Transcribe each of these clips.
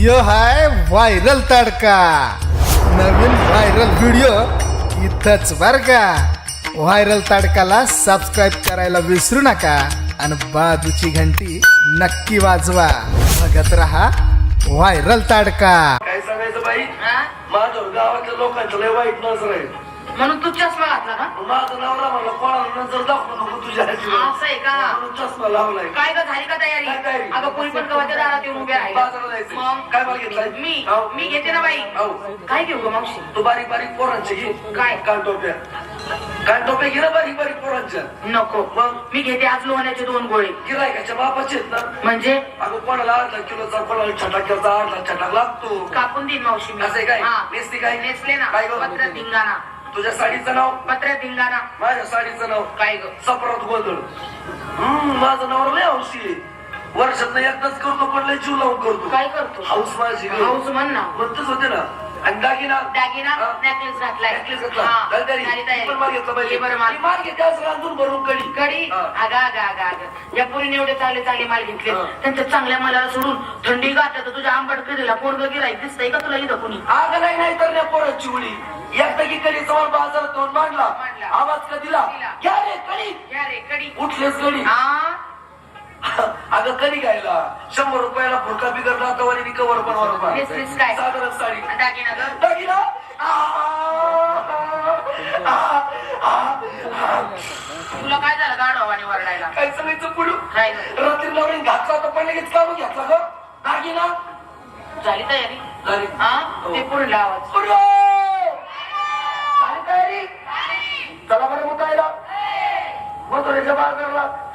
यो हाय viral तडका. नवीन viral video इथंच बर का. व्हायरल तडकाला सबस्क्राईब करायला विसरू नका आणि बाजूची घंटी नक्की वाजवा. बघत रहा व्हायरल तडका. काय सांगायचं बाई? माझ्यावर गावातल्या लोकांचं लय वाईट नजर आहे म्हणून तू चष्मा घातला का माझा नवरा म्हणला कोणाला नजर दाखवू नको तुझ्या. असं आहे का? म्हणून चष्मा लावलाय काय ग झाली का तयारी काय तयारी? अगं कोणी पण गव्हाच्या दारात येऊन उभे आहे जायचंय. मग काय माल घेतलाय? मी हो. मी घेते ना बाई हो. काय घेऊ ग मावशी तू बारीक बारीक पोरांचे घे काय? कानटोप्या कानटोप्या घे ना बारीक बारीक पोरांच्या नको मग? मी घेते आज लोण्याचे दोन गोळे गिरायकाच्या बापाचे आहेत ना म्हणजे अगं कोणाला अर्धा किलोचा कोणाला छटाक्याचा अर्धा छटाक लागतो कापून देईन मावशी मी असं आहे काय? नेसली काय? नेसले ना काय ग? पत्र धिंगाणा तुझ्या साडीचं नाव? पत्र धिंगाणा. माझ्या साडीचं नाव? काय ग? सपरात गोंधळ हम्म माझं नवरा लय हौशी वर्षात एकदाच करतो पण लय जीव लावून करतो. काय करतो? हाऊस माझी. हाऊस म्हण ना. म्हणतच होते ना आणि दागिना दागिना हा? नेकलेस घातलाय necklace घातला. हा. घाल तयारी. झाली ती पण माल घेतला तयारी पाहिजे. ये बरं माल ती माल घेते असं भरून कडी हा. या पोरीने एवढे चांगले चांगले माल घेतले हा. त्यांच्या चांगल्या मालाला सोडून थंडी गाठत तुझ्या आंबट कधीला पोरग गिराय दिसतंय का तुला इथं कोणी आग नाही नाही तर त्या पोराची उडी एकदा की कडी जवळ बाजारात तोंड मांडला मांडला. आवाज का दिला दिला. घ्या रे कडी या रे कडी उठलेच कडी हा अगं कधी घ्यायला शंभर रुपयाला फुटका बिगर नातावाली कवर पण काय? साधारण साडी. दागिना. तुला काय झालं गाडवा आणि वरडायला? काय सांगायचं पुढं? रात्री नवरीन घातला तर पण लगेच काढून घेतला ग. दागिना? झाली तयारी? झाली. हा? हो. ते पुढे आवाज. पुढं. झाली तयारी? चला बरं मुतायला. मथुरेच्या बाजारला चला.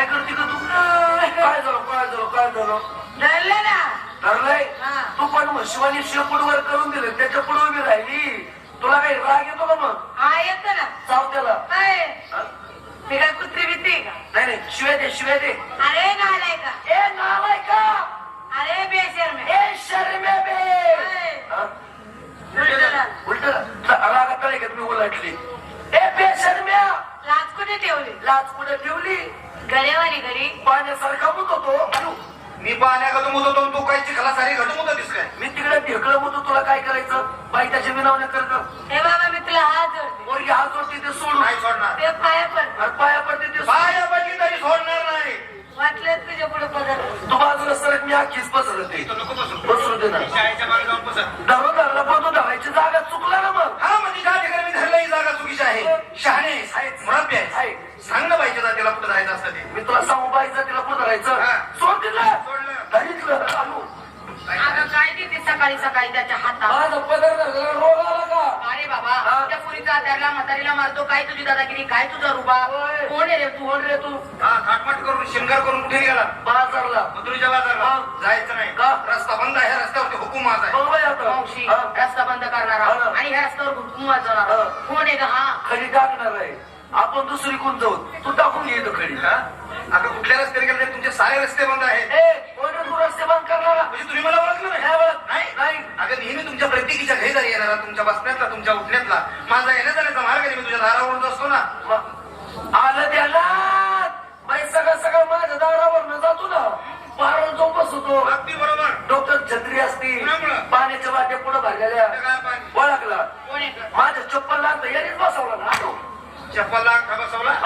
काय करते का तू? काय झालं काय झालं काय झालं? धरलं ना. ठरलंय हा. तू पण मग शिवानी शेपूट वर करून दिलं त्याच्या पुढे उभी राहिली. तुला काही राग येतो का मग? हा येतो ना. चाव त्याला हा? मी काय कुत्री बित्री का? नाही नाही शिव्या दे शिव्या दे. अरे नालाय का? ए नालाय का? अरे बेशर में ए शर्मे बे. हा? उलटला. उलट रागात काय घेत मी उलटली? ए बे शर्म्या लाच कुठे ठेवली? लाच पुढे ठेवली? गरेवारी घरी. पाण्यासारखा मुत होतो अनु, मी पाण्या का मुदत होतो तू काय चिखला सारी घट मुदत दिसलाय मी तिकडे ढेकळं मुतो तुला काय करायचं? बाई त्याच्या विनावण्या कर हे बाबा मी तुला हात जोडते. पोरगी हात जोडते ते सोडून. नाही सोडणार. ते पाया पड आणि पाया पडते ते सोडून. पाया पडली तरी सोडणार नाही. वाटलं तुझ्या पुढे पदर. तू बाजूला सरक मी आखीच पसरते. इथं नको बसू. बसू दे ना. शाळेच्या मागे जाऊन दारूला बंधू धरायची जागा चुकला ना मग हा म्हणजे ज्या ठिकाणी मी धरलं ही जागा चुकीची आहे शहाणे आहेस, आहेस. मुरब्बी आहेस. आहे. सांग ना जातीला कुठं जायचं असतं ते. मी तुला सांगू बाईचं तिला पुढे धरायचं हा. सोड सोडलं. अगं काय देते सकाळी सकाळी त्याच्या हातात? माझा पदर धरला रोग आला का? अरे बाबा हा. त्या पुरीचा आधारला म्हातारीला मारतो. काय तुझी दादागिरी? काय तुझा रुबा होय. कोण आहे रे तू? कोण रे तू? हा करून शिंगार करून कुठे गेला? बाजारला. मथुरीच्या बाजारला. हा. जायचं नाही. का? रस्ता बंद आहे रस्त्यावरती हुकूम माझा आहे बघ बाई आता. मावशी हा. रस्ता बंद करणारा हा. आणि ह्या रस्त्यावर घुटून वाजवणारा हा. कोण आहे का हा? खडी टाकणार आहे आपण दुसरी कोण जाऊ? तू टाकून घे इथं खडी हा? अगं कुठल्या रस्त्याने गेलं तुमचे सारे रस्ते बंद आहेत. रे तू रस्ते बंद करणारा? म्हणजे तुम्ही मला ओळखलं नाही? नाही ओळखलं. नाही? नाही. अगं नेहमी तुमच्या प्रत्येकीच्या घरी येणारा तुमच्या बसण्यातला तुमच्या उठण्यातला. माझा येण्या जाण्याचा मार्ग नेहमी तुझ्या दारावरून असतो ना. म- आलं त्याला बाई सगळं सगळं माझ्या दारावर जातो ना पारण जो बसतो अगदी बरोबर डॉक्टर छत्री असती कुणामुळं? पाण्याच्या वाट्या पुढे भरलेल्या काय पाणी? ओळखला कोण आहे का? माझ्या चप्पल लागलं यानेच बसवला ना आठव. चप्पल लाग का बसवला आहे.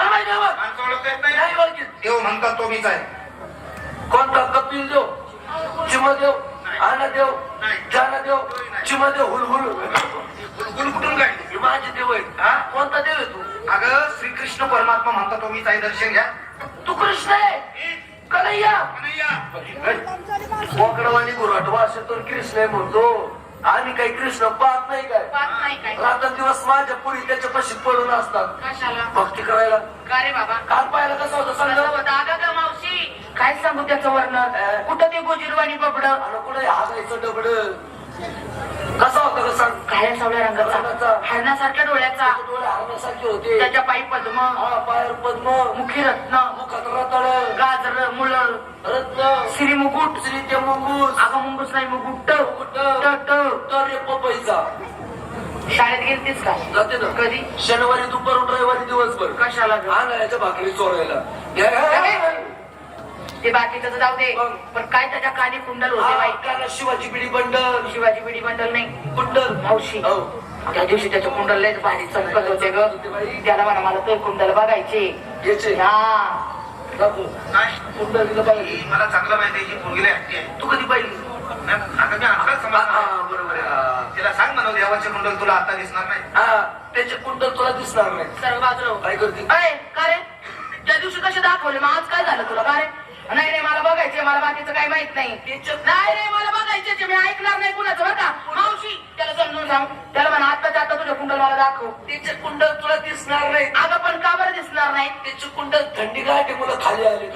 माणसं ओळखता येत नाही. देव म्हणतात तो मीच आहे. कोणता कपिल देव चिमदेव. आनादेव. जानदेव. चिमदेव हुलहुल गुल कुठून हे माझे देव आहेत हा? कोणता देव आहे तू? अगं श्रीकृष्ण परमात्मा म्हणतात तो मीच आहे. दर्शन घ्या. तू कृष्ण आहे. कन्हैया. कन्हैया. मोकडवाणी गुराट भाषा तर कृष्ण आहे म्हणतो. आम्ही काही कृष्ण पाहत नाही काय? काय? रात्रंदिवस माझ्या पुढे त्याच्या पशी पडून असतात. कशाला? भक्ती करायला. का रे बाबा? काल पाहायला कसं होतं सांग होतं? अगं ग मावशी काय सांगू त्याचं वर्णन कुठं ते गोजीरवाणी बबड? आणि कुठे हागायचं डबड? कसा होता सांग काळ्या सावळ्या रंगाचा. हरणासारख्या डोळ्याचा. डोळे हरण्यासारखे होते. त्याच्या पायी पद्म. पायर पद्म. मुखी रत्न. मुखात रताळ गाजर मुळ रत्न. श्री मुकुट श्री ते मुंगूस अगं मुंगूस नाही मुकुट. मुकुट. ट तर रे पपईचा. शाळेत गेलतीस का? जाते ना. कधी? शनिवारी दुपारून रविवारी दिवसभर. कशाला? आणायच्या भाकरी चोरायला. ते बाकीचं तर जाऊ दे. मग? पण काय त्याच्या कानी कुंडल होते हा, बाई? शिवाजी बिडी बंडल. शिवाजी बिडी बंडल नाही. कुंडल. मावशी हो. त्या दिवशी त्याच्या कुंडल लयच भारी चमकत होते ग. त्याला म्हणा मला तो कुंडल बघायचे. याचे हा. कुंडल तिला पाहिजे ही मला चांगलं माहिती आहे ही पोरगीला हट्टी आहे. तू कधी पाहिली? नाही, आता मी आता हा, समजणार बरोबर आहे. हा. तिला सांग म्हणा देवाचे कुंडल तुला आता दिसणार नाही. हा त्याचे कुंडल तुला दिसणार नाही. सर्व बाजूला काय करते? अय का रे? त्या दिवशी कसे दाखवले? मग आज काय झालं तुला? का रे? नाही रे मला बघायचे मला बाकीचं काही माहीत नाही. नाही रे मला बघायचे मी ऐकणार नाही कुणाचं बरं का? मावशी त्याला समजून सांग. त्याला म्हणा आत्ताच्या आता तुझ्या कुंडल मला दाखव. त्याचे कुंडल तुला दिसणार नाही. अगं पण का बरं दिसणार नाही? त्याचे कुंडल थंडी गाठी मुलं खाली आले.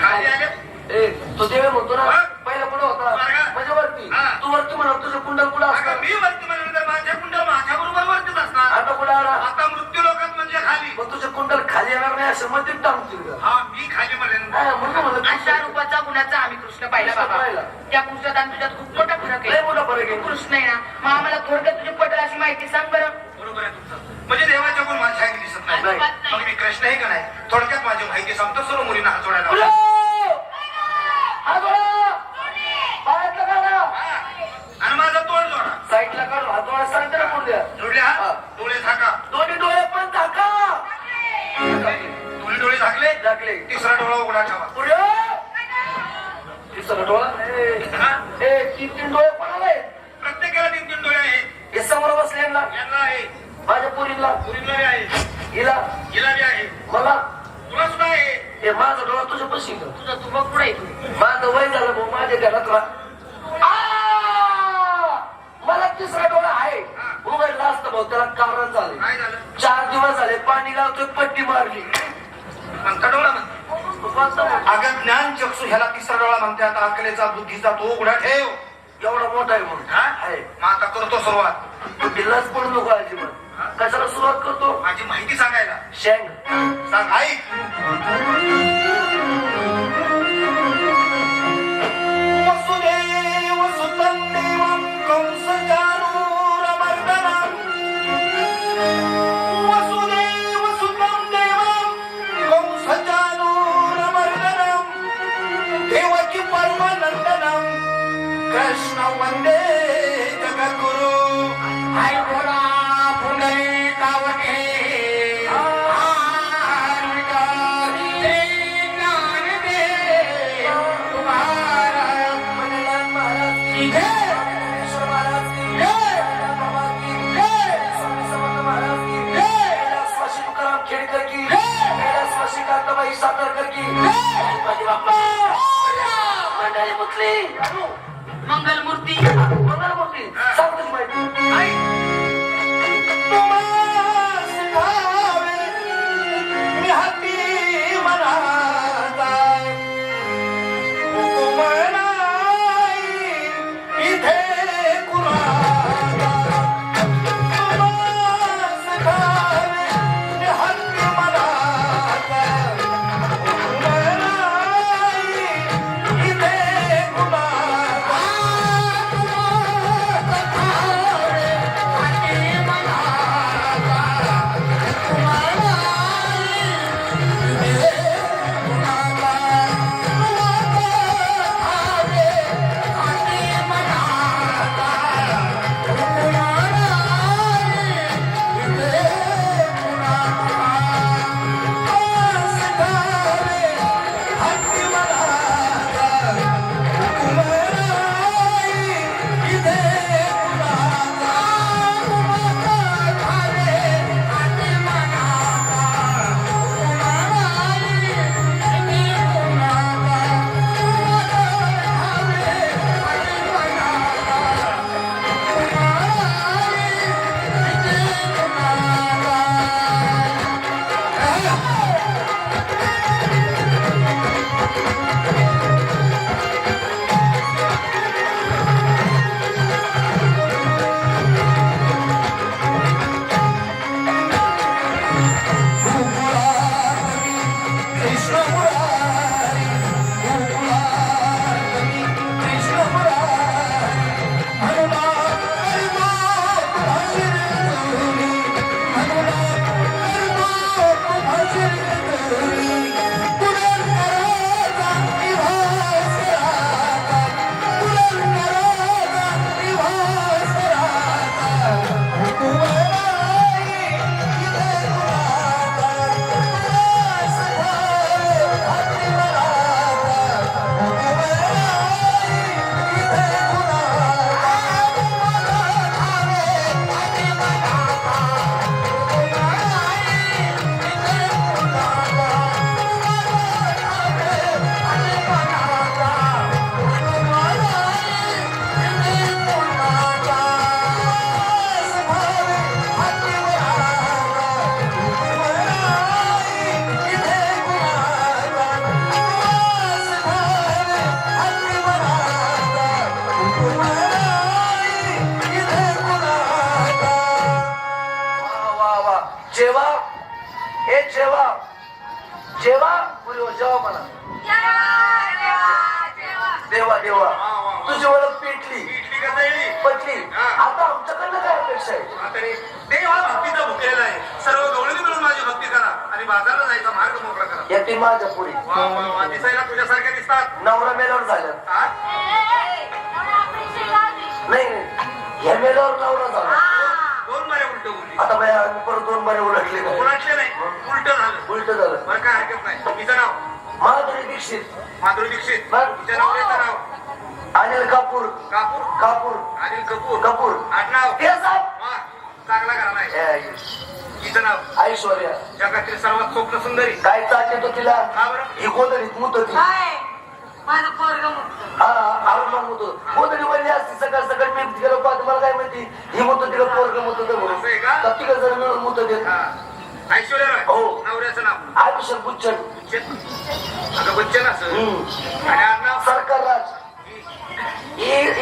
खाली आले? ए तो देव म्हणतो ना? पहिला कुठं होता? म्हणजे वरती. तू वरती म्हणा तुझं कुंडल कुठं असतं? मी वरती म्हणलं माझ्या कुंडल माझ्या बरोबर वरतीच असणार. आता कुठं आला? आता खाली मग तुझं कुंडल खाली येणार नाही असं मध्ये टाकतील का हा मी खाली म्हणेन हा, म्हणून म्हणलं अशा कृष्ण- रूपाचा गुणाचा आम्ही कृष्ण पाहिला कृष्ण बाबा. पाहिला. त्या कृष्णात आणि तुझ्यात खूप मोठा फरक लय आहे मोठा फरक तू आहे. कृष्ण आहे ना मग आम्हाला थोडक्यात तुझी पटेल अशी माहिती सांग बरं. बरोबर आहे तुमचं. म्हणजे देवाच्या गुण माझ्या आहे की दिसत नाही? अजिबात नाही. मग मी कृष्ण आहे का नाही? थोडक्यात माझी माहिती सांगतो. सर्व मुलींना हात जोडायला! लावा. हा. आणि माझा तोंड जोडा. साईडला काढ हात वळा सांगते ना पुढे. द्या. जोडले हा. डोळे झाका. झाकले टाकले तिसरा डोळा उघडा ठेवा पुढे. तिसरा डोळा? ए, हा? ए, तीन तीन डोळे पण आले प्रत्येकाला तीन तीन डोळे आहेत. हे समोर बसले ना यांना आहे. माझ्या पुरीला बी आहे. हिला. हिला बी आहे. मला. तुला सुद्धा आहे. हे माझा डोळा तुझ्या पशी तुझं तू बघ पुढे तू? माझं वय झालं भाऊ माझ्या घरात राहा. आ! मला तिसरा डोळा आहे. उघडला असतं भाऊ त्याला कारण झाले. काय झालं? चार दिवस झाले पाणी लावतोय पट्टी मारली. म्हणता डोळा म्हणते? अगं ज्ञान चक्षु ह्याला तिसरा डोळा म्हणतात अकलेचा बुद्धीचा तो उघडा ठेव. एवढा मोठा आहे म्हणून. हा? आहे. मग आता करतो सुरुवात. तू दिलाच पडू नको अजिबात. कशाला सुरुवात करतो? माझी माहिती सांगायला. शेंग. सांग ऐक वसुदेव सुतं देवं तळली? पटली. आता आमच्याकडनं काय अपेक्षा आहे? आता रे, देव हा भक्तीचा भुकेलेला आहे. सर्व गवळणी मिळून माझी भक्ती करा आणि बाजारला जायचा मार्ग मोकळा करा. या ती माझ्या पुढे. वा वा वा. दिसायला तुझ्यासारख्या दिसतात. नवरा मेल्यावर झालं हा? नाही नाही. ह्या मेल्यावर नवरा झाला. दोन मारे उलट बोलली. आता बाया परत दोन बरे उलटले कोणाचे नाही. उलट झालं. उलट झालं. बरं काय हरकत नाही. तिचं नाव? माधुरी दीक्षित. माधुरी दीक्षित. बरं. तिच्या नवऱ्याचं नाव? अनिल कापूर. कापूर? कापूर. अनिल कपूर. कपूर. आडनाव हे साहेब. वा चांगला घराणा आहे ए, तिचं नाव. ऐश्वर्या. जगातील सर्वात स्वप्न सुंदरी. काय चाट येतो तिला? का बरं? ही गोदडीत मुत होती. काय? माझं पोरग मुक्त हा गोदडी वळली असती सकाळ सकाळ मी पाहतो मला काय माहिती? ही मुत तिला पोरग मुत असं आहे का? मिळून मुत हा. ऐश्वर्या रॉय. हो. नवऱ्याचं नाव. अभिषेक बुच्चन. बच्चन. अगं बच्चन असं. हम्म. आणि आडनाव सरकार राज हि-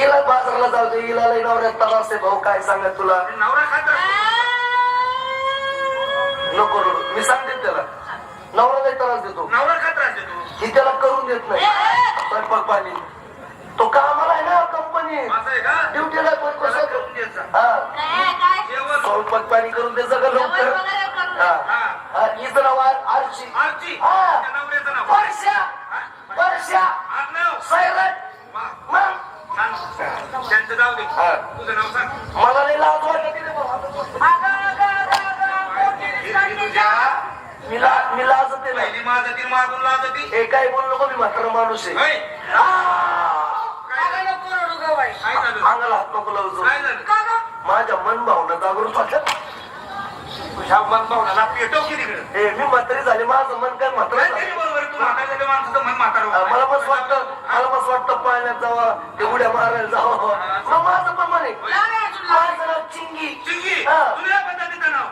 हिला बाजारला जाऊ हिला लई नवऱ्यात त्रास असते भाऊ काय सांगत तुला? नवरा खात राहतो. नको रडू. मी सांगते त्याला. नवरा त्रास देतो. नवरा खात राहते तू ही त्याला करून देत नाही. स्वयंपाक पाणी. तो कामाला आहे ना कंपनी असं आहे का? ड्युटीला पण कसं करून द्यायचा हा. काय काय? जेवण. स्वयंपाक पाणी करून दे सगळं लवकर? हा. हा. हिचं नाव आहे आरशी. आरची हा. त्या नवऱ्याचं नाव. वर्षा. हा? वर्षा. आडनाव. सैरट. त्यांचं जाऊ दे हा. तुझं नाव सांग मला लई लाज. मी ला मी लाजते ना पहिली माझं मागून लाजती हे काय मी म्हातारा माणूस आहे अंगाला हात नको लावू काय झालं का गं? माझ्या मन भावना जागृत वाटत तुझ्या मन भावनाला पेटव की तिकडे मी म्हातारी झाले माझं मन काय म्हातारा तू. मला मस्त वाटतं मस्त वाटतं पाण्यात जावा ते उड्या मारायला जावं. मग माझं आहे नाव चिंगी. चिंगी हा. तुझ्या पद्धतीचं नाव?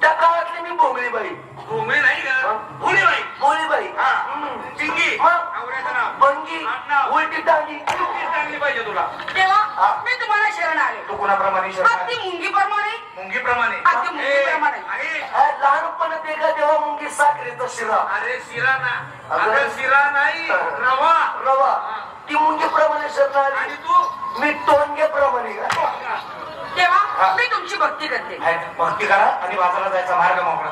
त्या काळातली मी भोंगळी बाई भूमी नाही का. भुली बाई भोळी बाई हा. हम्म. चिंगी. मग? नवऱ्याचं नाव? बंगी. आडनाव. उलटी टांगी. चांगली पाहिजे तुला. तेव्हा मी तुम्हाला शरण आले. तू कोणाप्रमाणे शरण अगदी मुंगीप्रमाणे. मुंगीप्रमाणे. अगदी मुंगीप्रमाणे. ए, आहे. हा, लहानपणी ते का तेव्हा मुंगी साखरेचा शिरा? अरे शिरा ना. अगं. अगं शिरा नाही रवा. रवा. ती मुंगी प्रमाणे शरण आणि आली तू? मी टोनगे प्रमाणे. तेव्हा मी तुमची भक्ती करते. भक्ती करा आणि बाजाराला जायचा मार्ग मोकळा.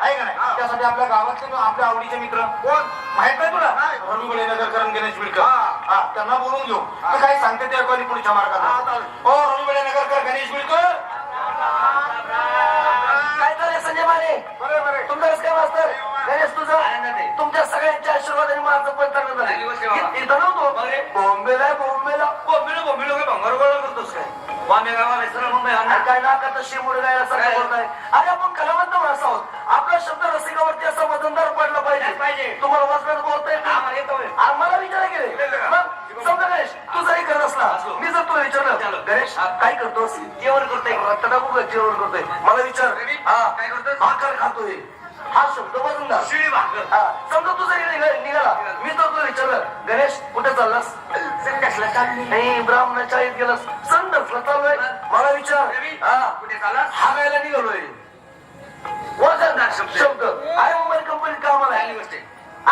आहे का नाही. त्यासाठी आपल्या गावातले ना आपल्या आवडीचे मित्र. कोण? माहीत नाही तुला? नाही. रविगुळे नगरकरण गणेश हा. हा. त्यांना बोलून घेऊ. ते काय सांगते ते आणि पुढच्या हा, मार्गात चालेल. हो रविगुळे नगरकर गणेश बिडकर काय चाललंय संजय माने बरोबर आहे. तुमचं कसं काय मास्तर? गणेश तुझं. तुमच्या सगळ्यांच्या आशीर्वादाने माझं झालं. इथं नव्हतो. बॉम्बेला बॉम्बेला. काय भंगार गोळा करतोस काय? वामे गावाला सरळ मुंबई आणणार. आणि काय नाकात शिमुड गायला सारखं काय? बोलताय. अरे आपण कलावंत माणसं आहोत. आपला शब्द रसिकावरती असा वजनदार पडला पाहिजे. तुम्हाला वाचण्यात बोलता. आणि मला विचारा गेले? मग गणेश तू जरी करत असला असो. मी जर तुला विचारलं. गणेश काय करतोस? जेवण करतोय. जेवण करतोय. मला विचार. हा. काय करतोस? भाकर खातोय हा. शब्द वजनदार. शिळी भाकर. हा, समजा तू जरी निघा- निघाला मी तर तुला विचारलं गणेश कुठे चाललास? संडासला चालली. नाही ब्राह्मणाच्या गेलास. संडसला चाललोय? मला विचार. हा. कुठे चाललास? हागायला निघालोय. वजनदार शब्द. शब्द. अरे मुंबई कंपनीत कामाला चांगली आहे गोष्ट. आहे.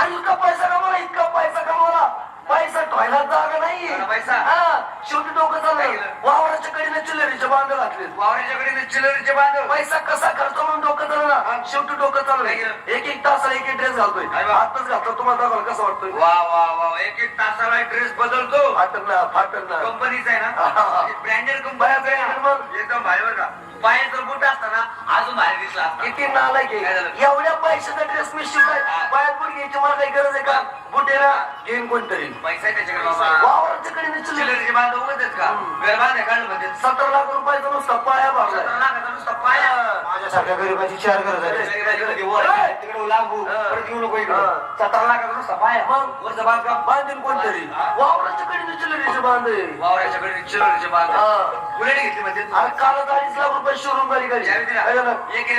आणि इतका पैसा कमावला इतका पैसा कमावला पैसा ठेवायला जागा नाही पैसा? हा शेवटी डोकं चाललं? वावराच्या कडीने चिल्लरीचे बांध घातले वावराच्या कडे चिलरीचे बांधव पैसा कसा खर्च म्हणून डोकं चाललं शेवटी डोकं चाललं? एक एक तासाला एक एक ड्रेस घालतोय. आताच घालतो तुम्हाला दाखवायला कसं वाटतोय? वा वा वा एक एक तासाला ड्रेस बदलतो. फाटन ना फाटन कंपनीचा आहे. ना? ब्रँडेड कंपनीचा आहे मग? एकदम भारी बरं का पायाचं बुट असताना अजून भारी दिसला असता. किती नालायक आहे. काय झालं? एवढ्या पैशाचा ड्रेस मी शिवाय हा. पायात बुट घ्यायची मला काही गरज आहे का? बुटेला घेईन कोणतरी. पैसा आहे त्याच्याकडे बाबा. वावराच्या कडे चिल्लर चिलरीचे बांधव उगाच आहेत का? बांधे काढलं म्हणजे सत्तर लाख रुपयाचा नुसता पाया भागलाय सतरा लाखाचा नुसता पाया. माझ्यासारख्या गरीबाची चार गरज आहे तिकडे लागू. हा. परत येऊ नको इकडे. हा. सतरा लाखाचा नुसता पाया. मग? वरचं बांधकाम बांधीन कोणतरी. वावराच्या कडे चिल्लरीचे बांधे वावराच्या कडे चिलरीचे बांधव हा. घेतली म्हणजे? कालच अडीच लाख रुपये शोरूम गाडी.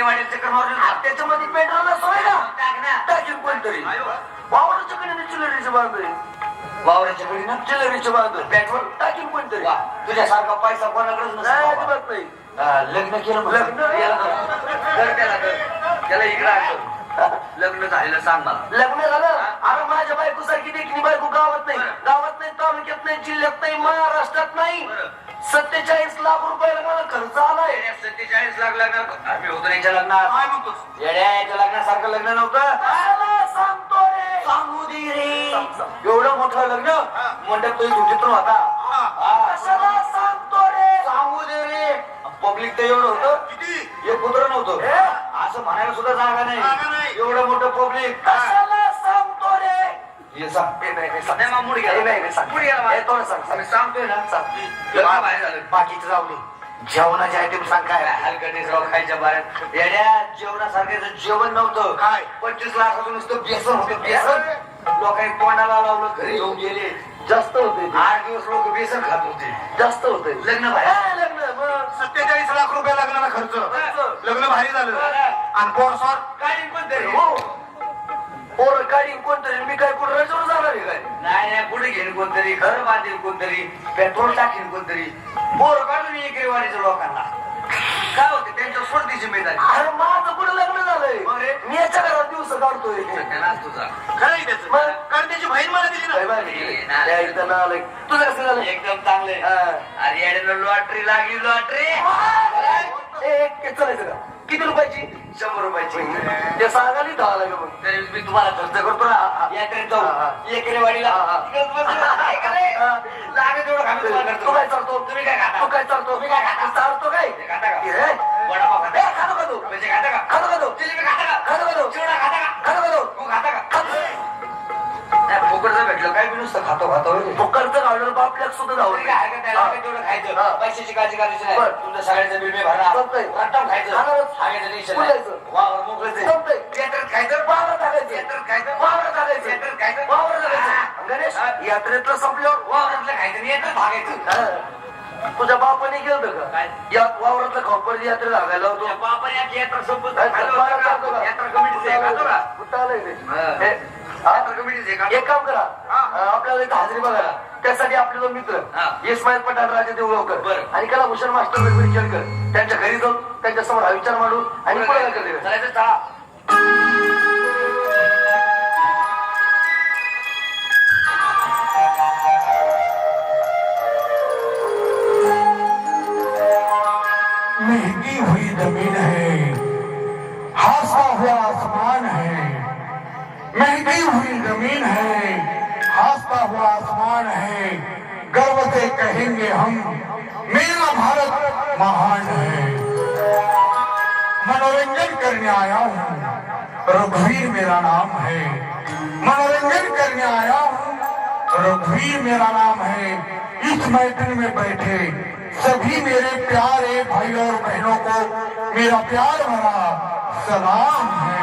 वाटेल चक्कर त्याच्यामध्ये पेट्रोल नसतोय का? टाक ना. टाकीन कोणतरी. वावराच्या कडे चिल्लरीचे बांधे वावराच्या कडे ना पेट्रोल? कोणतरी तुझ्यासारखा पैसा कोणाकडेच नाही नसतो बाबा. अजिबात नाही. लग्न केलं. लग्न? त्याला इकडे आणलं लग्न झालेलं सांग मला. लग्न झालं? अरे माझ्या बायको सारखी देखणी बायको गावात नाही. गावात नाही तालुक्यात नाही जिल्ह्यात नाही महाराष्ट्रात नाही. सत्तेचाळीस लाख रुपयाला मला खर्च आलाय. सत्तेचाळीस लाख लग्न आम्ही होतो याच्या लग्नात. काय म्हणतोस येड्या याच्या लग्नासारखं लग्न नव्हतं. आला सांगतो रे. सांगू दे रे. एवढं मोठं लग्न? मंडप तो तुझीतून होता. हा. कशाला सांगतो रे? सांगू दे रे. पब्लिक तर एवढं होतं. किती? एक कुत्र नव्हतं? असं म्हणायला सुद्धा जागा नाही. एवढं मोठं पब्लिक सांग हे नाही, सांग. नाही, मग मुडी गेला. हे नाही, नाही, सांग. मुडी गेला बाहेर. हे थोडं सांग, सांग. मी सांगतोय ना सांग. लग्न बाहेर झालं बाकीचं जाऊ दे जेवणाचे आयटम सांग काय हलकटी राव खायच्या बाहेर येड्या जेवणासारखं जेवण नव्हतं काय? पंचवीस लाखाचं नुसतं बेसन होतं बेसन लोकांनी तोंडाला लावलं घरी घेऊन गेले जास्त होते. आठ दिवस लोक बेसन खात होते जास्त होते लग्न बाहेर. हा, लग्न मग सत्तेचाळीस लाख रुपये लग्नाला खर्च खर्च. लग्न भारी झालं बरं. आणि पोरसॉर गाडी पण तरी हो पोर गाडी कोणतरी मी काय कुठं रजवर जाणार आहे काय? नाही नाही पुढे घेईन कोणतरी घर बांधेल कोणतरी पेट्रोल टाकेल कोणतरी. पोर काढून एक वाढीचं लोकांना. काय होते त्यांच्या सोडती जिम्मेदारी अरे माझं कुठं लग्न झालंय? मग रे? मी याच्या घरात दिवस काढतोय. त्यांना तुझा खरं आहे त्याचं मग? कारण त्याची बहीण मला दिली काय ना बाई? त्या इथं ना आलंय. तुझं कसं झालं एकदम चांगले. अरे लॉटरी लागली लॉटरी ए, ए, चालायचं का किती रुपयाची शंभर रुपयाची ते सांगाली दहा लागेल मग तरी मी तुम्हाला खर्च करतो ना यात्रेत. जाऊ एकेरी वाडीला. तिकडे बसून काय करायचं? लागेल तेवढं खाली तुम्हाला तू करतो काय चालतो तुम्ही काय खाता? तू काय चालतो तुम्ही काय खाता? चालतो काय खाता का? वडापाव खाता? खातो का तू भजी खाता का? खातो का तू जिलेबी खाता का? काय बी नुसतं खातो खातो. फुकटचं घालून बापल्याक सुद्धा जाऊ काय हरकत नाही, लागेल तेवढं हा. खायचं पैशाची काळजी करायची नाही बरं. सगळ्याचं बिल मी भरणार चालतंय. रक्कम खायचं खाणारच. टेन्शन नाही. वावर मोकळंच आहे. यात्रेत खायचं वावरात टाकायचं. यात्रेत खायचं वावरात टाकायचं. यात्रेत खायचं वावरात हा. टाकायचं. गणेश हा. यात्रेतलं संपल्यावर वावरातलं खायचं आणि यात्रेत भागायचं हा. तुझ्या बापाने गेलं का काय? या वावरातलं खंपर यात्रे लागायला होतो याची यात्रा संपत काय का? का? यात्रा कमिटीचं आहे, खातो का? कुठं आलंय ते? हा. एक काम करा. आपल्याला एक हाजरी बघा. त्यासाठी आपले दोन मित्र इस्माईल पठाण राजे देऊळकर. आणि कलाभूषण मास्टर विचारकर त्यांच्या घरी जाऊन त्यांच्यासमोर हा विचार मांडू आणि मेहंदी हुई काय चालायचं चला हुआ आसमान है गर्व से कहेंगे हम, मेरा भारत महान है। मनोरंजन करने आया हूँ, रघुवीर मेरा नाम है। मनोरंजन करने आया हूँ, रघुवीर मेरा नाम है। इस मैदान में बैठे सभी मेरे प्यारे भाई और बहनों को मेरा प्यार भरा सलाम है।